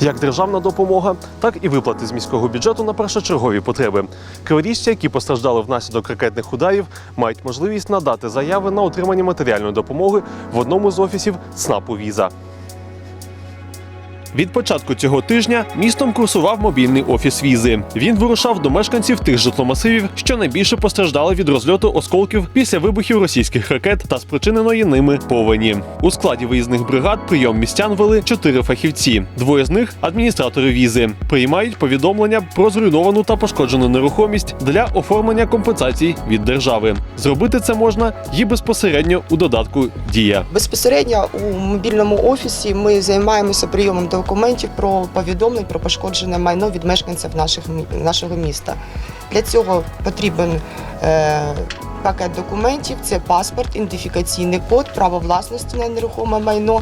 як державна допомога, так і виплати з міського бюджету на першочергові потреби. Криворіжці, які постраждали внаслідок ракетних ударів, мають можливість надати заяви на отримання матеріальної допомоги в одному з офісів ЦНАПу Віза. Від початку цього тижня містом курсував мобільний офіс візи. Він вирушав до мешканців тих житломасивів, що найбільше постраждали від розльоту осколків після вибухів російських ракет та спричиненої ними повені. У складі виїзних бригад прийом містян вели чотири фахівці. Двоє з них адміністратори візи. Приймають повідомлення про зруйновану та пошкоджену нерухомість для оформлення компенсацій від держави. Зробити це можна і безпосередньо у додатку Дія. Безпосередньо у мобільному офісі ми займаємося прийомом документів про повідомлень про пошкоджене майно від мешканців наших, нашого міста. Для цього потрібен пакет документів: це паспорт, ідентифікаційний код, право власності на нерухоме майно,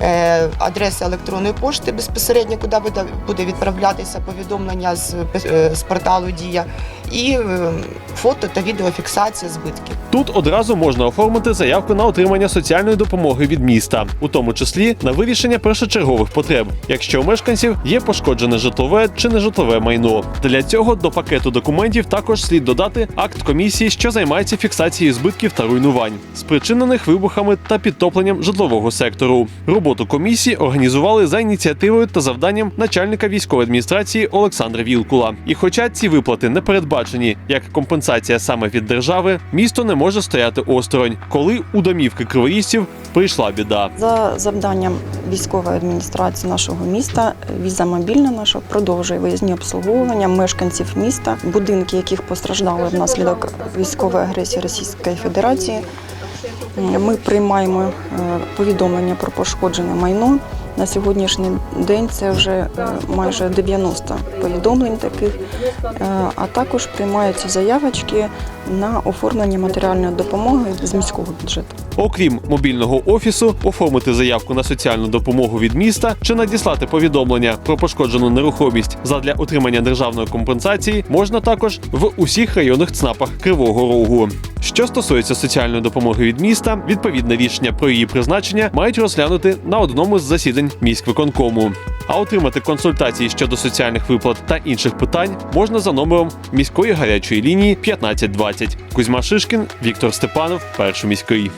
е, адреса електронної пошти безпосередньо, куди буде, відправлятися повідомлення з, е, з порталу Дія, і е, фото та відеофіксація збитків. Тут одразу можна оформити заявку на отримання соціальної допомоги від міста, у тому числі на вирішення першочергових потреб, якщо у мешканців є пошкоджене житлове чи нежитлове майно. Для цього до пакету документів також слід додати акт комісії, що займається фіксацією збитків та руйнувань, спричинених вибухами та підтопленням житлового сектору. Роботу комісії організували за ініціативою та завданням начальника військової адміністрації Олександра Вілкула. І хоча ці виплати не передбачені як компенсація саме від держави, місто не може стояти осторонь, коли у домівки криворізців прийшла біда. За завданням військової адміністрації нашого міста, віза мобільна наша продовжує виїзні обслуговування мешканців міста, будинки яких постраждали внаслідок військової агресії Російської Федерації. Ми приймаємо е, повідомлення про пошкоджене майно. На сьогоднішній день це вже е, майже 90 повідомлень таких, Е, а також приймаються заявочки на оформлення матеріальної допомоги з міського бюджету. Окрім мобільного офісу, оформити заявку на соціальну допомогу від міста чи надіслати повідомлення про пошкоджену нерухомість задля отримання державної компенсації можна також в усіх районних ЦНАПах Кривого Рогу. Що стосується соціальної допомоги від міста, відповідне рішення про її призначення мають розглянути на одному з засідань міськвиконкому. А отримати консультації щодо соціальних виплат та інших питань можна за номером міської гарячої лінії 1520. Кузьма Шишкін, Віктор Степанов, перший міський.